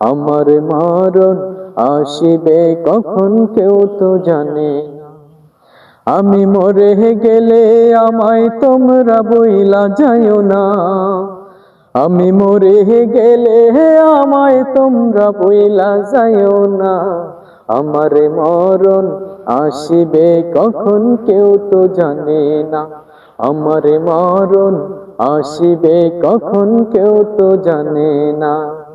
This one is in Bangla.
আমার মরণ আসিবে কখন কেউ তো জানে আমি মরে গেলে আমায় তোমরা বইলা যায়ও না। আমি মরে গেলে আমায় তোমরা বইলা যায়ও না। আমার মরণ আসিবে কখন কেউ তো জানে না। আমার মরণ আসিবে কখন কেউ তো জানে না।